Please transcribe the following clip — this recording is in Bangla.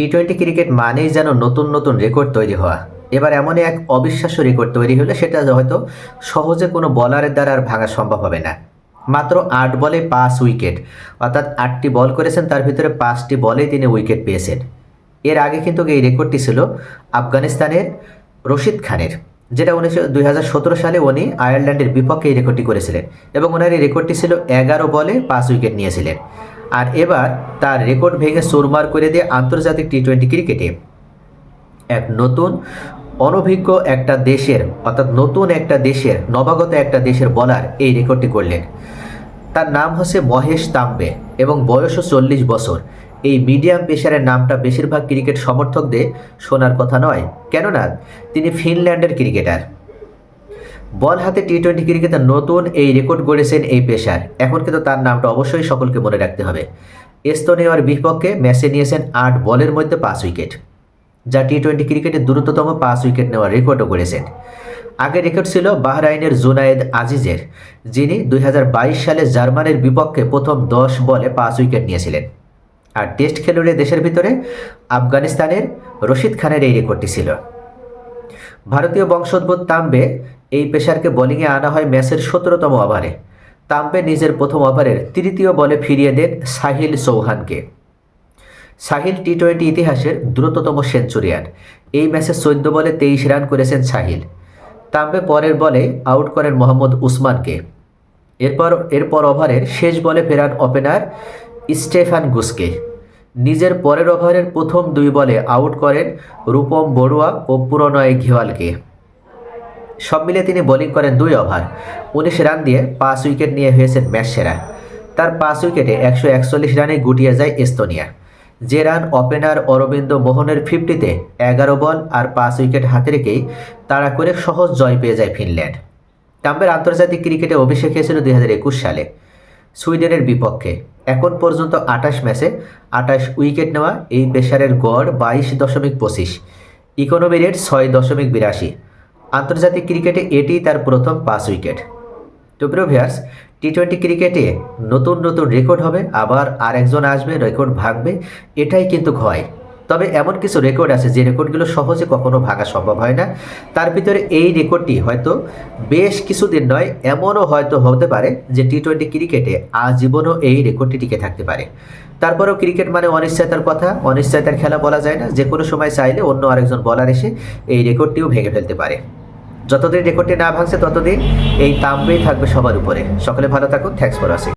টি টোয়েন্টি ক্রিকেট মানেই যেন নতুন নতুন রেকর্ড তৈরি হওয়া। এবার এমনই এক অবিশ্বাস্য রেকর্ড তৈরি হলে, সেটা হয়তো সহজে কোনো বলারের দ্বারা আর ভাঙা সম্ভব হবে না। মাত্র আট বলে পাঁচ উইকেট অর্থাৎ আটটি বল করেছেন, তার ভিতরে পাঁচটি বলেই তিনি উইকেট পেয়েছেন। এর আগে কিন্তু এই রেকর্ডটি ছিল আফগানিস্তানের রশিদ খানের, যেটা উনিশশো দুই সালে উনি আয়ারল্যান্ডের বিপক্ষে এই রেকর্ডটি করেছিলেন এবং ওনার এই রেকর্ডটি ছিল এগারো বলে পাঁচ উইকেট নিয়েছিলেন। আর এবার তার রেকর্ড ভেঙে সুরমার করে দিয়ে আন্তর্জাতিক টি টোয়েন্টি ক্রিকেটে। এক নতুন, অনভিজ্ঞ একটা দেশের, অর্থাৎ নতুন একটা দেশের, নবাগত একটা দেশের বলার এই রেকর্ডটি করলেন। তার নাম হচ্ছে মহেশ তাম্বে এবং বয়সও চল্লিশ বছর। এই মিডিয়াম পেশারের নামটা বেশিরভাগ ক্রিকেট সমর্থকদের শোনার কথা নয়। কেননা, তিনি ফিনল্যান্ডের ক্রিকেটার। বল হাতে টি টোয়েন্টি ক্রিকেটে নতুন এই রেকর্ড গড়েছেন এই পেশার। এখন কিন্তু তার নামটা অবশ্যই সকলকে মনে রাখতে হবে। এস্তোনিয়ার বিপক্ষে ম্যাচে নিয়েছেন আট বলের মধ্যে পাঁচ উইকেট, যা টি টোয়েন্টি ক্রিকেটে দ্রুততম পাঁচ উইকেট নেওয়ার রেকর্ডও করেছেন আগের রেকর্ড ছিল বাহরাইনের জুনায়েদ আজিজের, যিনি দুই হাজার বাইশ সালে জার্মানির বিপক্ষে প্রথম দশ বলে পাঁচ উইকেট নিয়েছিলেন। আর টেস্ট খেলুড়ে দেশের ভিতরে আফগানিস্তানের রশিদ খানের এই রেকর্ডটি ছিল। ভারতীয় বংশোদ্ভূত তাম্বে এই পেশারকে বোলিংয়ে আনা হয় ম্যাচের সতেরোতম ওভারে। তাম্বে নিজের প্রথম ওভারের তৃতীয় বলে ফিরিয়ে দেন সাহিল চৌহানকে। সাহিল টি টোয়েন্টি ইতিহাসের দ্রুততম সেঞ্চুরিয়ান। এই ম্যাচে চোদ্দ বলে তেইশ রান করেছেন সাহিল। তাম্বে পরের বলে আউট করেন মোহাম্মদ উসমানকে। এরপর এরপর ওভারের শেষ বলে ফেরান ওপেনার স্টেফান গুসকে। নিজের পরের ওভারের প্রথম দুই বলে আউট করেন রূপম বড়ুয়া ও পুরনয় ঘিওয়ালকে। সব মিলে তিনি বোলিং করেন দুই ওভার, উনিশ রান দিয়ে পাঁচ উইকেট নিয়ে হয়েছেন ম্যাচ সেরা। তার পাঁচ উইকেটে একশো একচল্লিশ রানে গুটিয়ে যায় এস্তোনিয়া। যে রান ওপেনার অরবিন্দ মোহনের ফিফটিতে এগারো বল আর পাঁচ উইকেট হাতে রেখেই তাড়া করে সহজ জয় পেয়ে যায় ফিনল্যান্ড। টাম্বের আন্তর্জাতিক ক্রিকেটে অভিষেক হয়েছিল দুই হাজার একুশ সালে। সুইডেনের বিপক্ষে। এখন পর্যন্ত আঠাশ ম্যাচে আঠাশ উইকেট নেওয়া এই পেশারের গড় বাইশ দশমিক পঁচিশ ইকোনমি রেট ছয় দশমিক বিরাশি। আন্তর্জাতিক ক্রিকেটে এটি তার প্রথম পাঁচ উইকেট। তো ভিয়ার্স টি টোয়েন্টি ক্রিকেটে নতুন নতুন রেকর্ড হবে, আবার আরেকজন আসবে রেকর্ড ভাগবে এটাই কিন্তু হয় তবে এমন কিছু রেকর্ড আছে যে রেকর্ডগুলো সহজে কখনো ভাঙা সম্ভব হয় না। তার ভিতরে এই রেকর্ডটি হয়তো বেশ কিছুদিন নয়, এমনও হয়তো হতে পারে যে টি টোয়েন্টি ক্রিকেটে আজীবনও এই রেকর্ডটি টিকে থাকতে পারে। তারপরেও ক্রিকেট মানে অনিশ্চয়তার কথা, অনিশ্চয়তার খেলা বলা যায় না। যে কোনো সময় চাইলে অন্য আরেকজন বলার এসে এই রেকর্ডটিও ভেঙে ফেলতে পারে। যতদিন রেকর্ডটি না ভাঙছে ততদিন এই তাম্বেই থাকবে সবার উপরে। সকলে ভালো থাকুন। Thanks for watching